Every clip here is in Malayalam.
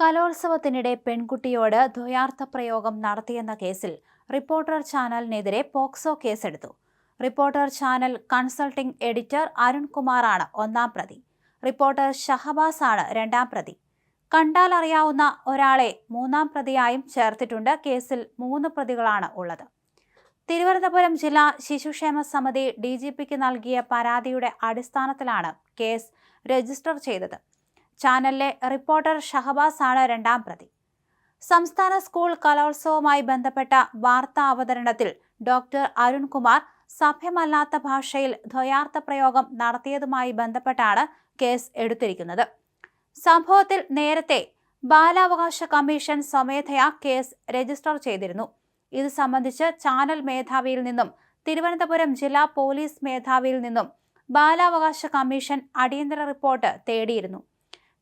കലോത്സവത്തിനിടെ പെൺകുട്ടിയോട് ദ്വയാർത്ഥ പ്രയോഗം നടത്തിയെന്ന കേസിൽ റിപ്പോർട്ടർ ചാനലിനെതിരെ പോക്സോ കേസെടുത്തു. റിപ്പോർട്ടർ ചാനൽ കൺസൾട്ടിംഗ് എഡിറ്റർ അരുൺകുമാറാണ് ഒന്നാം പ്രതി. റിപ്പോർട്ടർ ഷഹബാസ് ആണ് രണ്ടാം പ്രതി. കണ്ടാൽ അറിയാവുന്ന ഒരാളെ മൂന്നാം പ്രതിയായും ചേർത്തിട്ടുണ്ട്. കേസിൽ മൂന്ന് പ്രതികളാണ് ഉള്ളത്. തിരുവനന്തപുരം ജില്ലാ ശിശുക്ഷേമ സമിതി ഡി നൽകിയ പരാതിയുടെ അടിസ്ഥാനത്തിലാണ് കേസ് രജിസ്റ്റർ ചെയ്തത്. ചാനലിലെ റിപ്പോർട്ടർ ഷഹബാസ് ആണ് രണ്ടാം പ്രതി. സംസ്ഥാന സ്കൂൾ കലോത്സവവുമായി ബന്ധപ്പെട്ട വാർത്താ അവതരണത്തിൽ ഡോക്ടർ അരുൺകുമാർ സഭ്യമല്ലാത്ത ഭാഷയിൽ ദ്വയാർത്ഥ പ്രയോഗം നടത്തിയതുമായി ബന്ധപ്പെട്ടാണ് കേസ് എടുത്തിരിക്കുന്നത്. സംഭവത്തിൽ നേരത്തെ ബാലാവകാശ കമ്മീഷൻ സ്വമേധയാ കേസ് രജിസ്റ്റർ ചെയ്തിരുന്നു. ഇത് സംബന്ധിച്ച് ചാനൽ മേധാവിയിൽ നിന്നും തിരുവനന്തപുരം ജില്ലാ പോലീസ് മേധാവിയിൽ നിന്നും ബാലാവകാശ കമ്മീഷൻ അടിയന്തര റിപ്പോർട്ട് തേടിയിരുന്നു.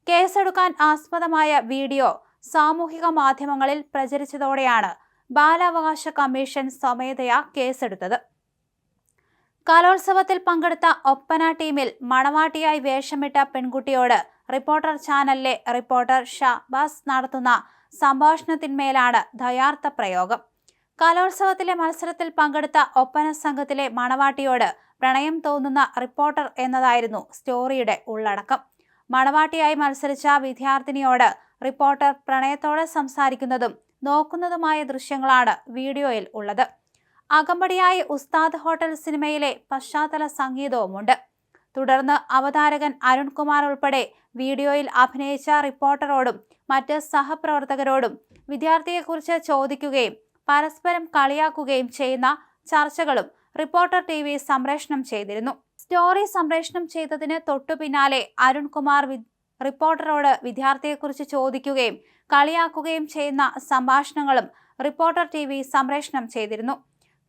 കേസെടുക്കാൻ ആസ്പദമായ വീഡിയോ സാമൂഹിക മാധ്യമങ്ങളിൽ പ്രചരിച്ചതോടെയാണ് ബാലാവകാശ കമ്മീഷൻ സ്വമേധയാ കേസെടുത്തത്. കലോത്സവത്തിൽ പങ്കെടുത്ത ഒപ്പന ടീമിൽ മണവാട്ടിയായി വേഷമിട്ട പെൺകുട്ടിയോട് റിപ്പോർട്ടർ ചാനലിലെ റിപ്പോർട്ടർ ഷാബാസ് നടത്തുന്ന സംഭാഷണത്തിന്മേലാണ് ദയാർത്ഥ പ്രയോഗം. കലോത്സവത്തിലെ മത്സരത്തിൽ പങ്കെടുത്ത ഒപ്പന സംഘത്തിലെ മണവാട്ടിയോട് പ്രണയം തോന്നുന്ന റിപ്പോർട്ടർ എന്നതായിരുന്നു സ്റ്റോറിയുടെ ഉള്ളടക്കം. മണവാട്ടിയായി മത്സരിച്ച വിദ്യാർത്ഥിനിയോട് റിപ്പോർട്ടർ പ്രണയത്തോടെ സംസാരിക്കുന്നതും നോക്കുന്നതുമായ ദൃശ്യങ്ങളാണ് വീഡിയോയിൽ ഉള്ളത്. അകമ്പടിയായി ഉസ്താദ് ഹോട്ടൽ സിനിമയിലെ പശ്ചാത്തല സംഗീതവുമുണ്ട്. തുടർന്ന് അവതാരകൻ അരുൺകുമാർ ഉൾപ്പെടെ വീഡിയോയിൽ അഭിനയിച്ച റിപ്പോർട്ടറോടും മറ്റ് സഹപ്രവർത്തകരോടും വിദ്യാർത്ഥിയെക്കുറിച്ച് ചോദിക്കുകയും പരസ്പരം കളിയാക്കുകയും ചെയ്യുന്ന ചർച്ചകളും റിപ്പോർട്ടർ ടി സംപ്രേഷണം ചെയ്തിരുന്നു. സ്റ്റോറി സംപ്രേഷണം ചെയ്തതിന് തൊട്ടു പിന്നാലെ അരുൺകുമാർ റിപ്പോർട്ടറോട് വിദ്യാർത്ഥിയെക്കുറിച്ച് ചോദിക്കുകയും കളിയാക്കുകയും ചെയ്യുന്ന സംഭാഷണങ്ങളും റിപ്പോർട്ടർ ടി വി സംപ്രേഷണം ചെയ്തിരുന്നു.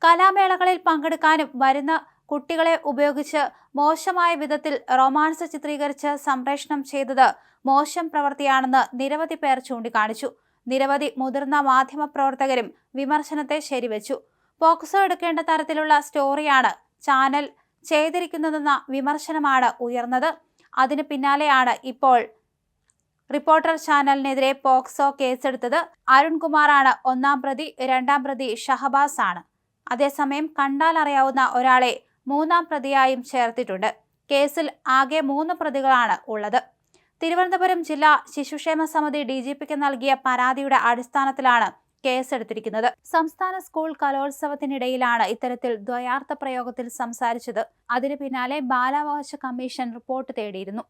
കലാമേളകളിൽ പങ്കെടുക്കാനും വരുന്ന കുട്ടികളെ ഉപയോഗിച്ച് മോശമായ വിധത്തിൽ റൊമാൻസ് ചിത്രീകരിച്ച് സംപ്രേഷണം ചെയ്തത് മോശം പ്രവൃത്തിയാണെന്ന് നിരവധി പേർ ചൂണ്ടിക്കാണിച്ചു. നിരവധി മുതിർന്ന മാധ്യമപ്രവർത്തകരും വിമർശനത്തെ ശരിവച്ചു. പോക്സോ എടുക്കേണ്ട തരത്തിലുള്ള സ്റ്റോറിയാണ് ചാനൽ ചെയ്തിരിക്കുന്നതെന്ന വിമർശനമാണ് ഉയർന്നത്. അതിന് പിന്നാലെയാണ് ഇപ്പോൾ റിപ്പോർട്ടർ ചാനലിനെതിരെ പോക്സോ കേസെടുത്തത്. അരുൺകുമാറാണ് ഒന്നാം പ്രതി രണ്ടാം പ്രതി ഷഹബാസ് ആണ് അതേസമയം കണ്ടാൽ അറിയാവുന്ന ഒരാളെ മൂന്നാം പ്രതിയായും ചേർത്തിട്ടുണ്ട്. കേസിൽ ആകെ മൂന്ന് പ്രതികളാണ് ഉള്ളത്. തിരുവനന്തപുരം ജില്ലാ ശിശുക്ഷേമ സമിതി ഡി ജി പിക്ക് നൽകിയ പരാതിയുടെ അടിസ്ഥാനത്തിലാണ് കേസെടുത്തിരിക്കുന്നത്. സംസ്ഥാന സ്കൂൾ കലോത്സവത്തിനിടയിലാണ് ഇത്തരത്തിൽ ദ്വയാർത്ഥ പ്രയോഗത്തിൽ സംസാരിച്ചത്. അതിനു പിന്നാലെ ബാലാവകാശ കമ്മീഷൻ റിപ്പോർട്ട് തേടിയിരുന്നു.